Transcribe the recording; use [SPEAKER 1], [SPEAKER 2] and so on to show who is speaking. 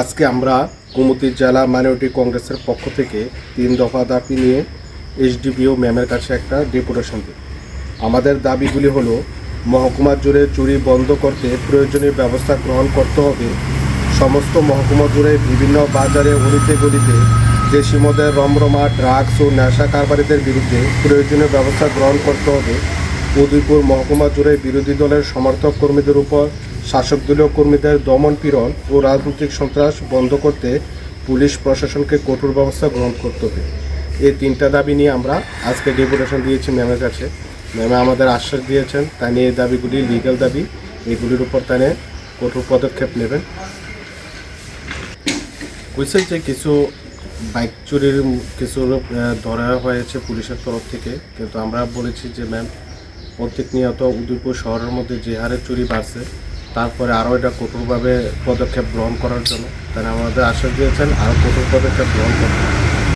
[SPEAKER 1] আজকে আমরা কুমতি জেলা মাইনরিটি কংগ্রেসের পক্ষ থেকে তিন দফা দাবি নিয়ে এইচডিপিও ম্যামের কাছে একটা ডেপুটেশন দিই। আমাদের দাবিগুলি হলো, মহকুমা জুড়ে চুরি বন্ধ করতে প্রয়োজনীয় ব্যবস্থা গ্রহণ করতে হবে, সমস্ত মহকুমা জুড়ে বিভিন্ন বাজারে অলিতে গলিতে দেশি মদের রমরমা, ড্রাগস ও নেশা কারবারিদের বিরুদ্ধে প্রয়োজনীয় ব্যবস্থা গ্রহণ করতে হবে উদয়পুর মহকুমা জুড়ে বিরোধী দলের সমর্থক কর্মীদের উপর শাসক দলীয় কর্মীদের দমন পীড়ন ও রাজনৈতিক সন্ত্রাস বন্ধ করতে পুলিশ প্রশাসনকে কঠোর ব্যবস্থা গ্রহণ করতে হবে। এই তিনটা দাবি নিয়ে আমরা আজকে ডেপুটেশন দিয়েছি ম্যামের কাছে। ম্যামে আমাদের আশ্বাস দিয়েছেন, তা নিয়ে এই দাবিগুলি লিগ্যাল দাবি, এগুলির উপর তাই কঠোর পদক্ষেপ নেবেন। বুঝছেন যে কিছু বাইক চুরির কিছু ধরা হয়েছে পুলিশের তরফ থেকে, কিন্তু আমরা বলেছি যে ম্যাম প্রত্যেক উদয়পুর শহরের মধ্যে যে হারে চুরি বাড়ছে, তারপরে আরও এটা কঠোরভাবে পদক্ষেপ গ্রহণ করার জন্য। তারা আমাদের আশ্বাস দিয়েছেন, আরও কঠোর পদক্ষেপ গ্রহণ করতে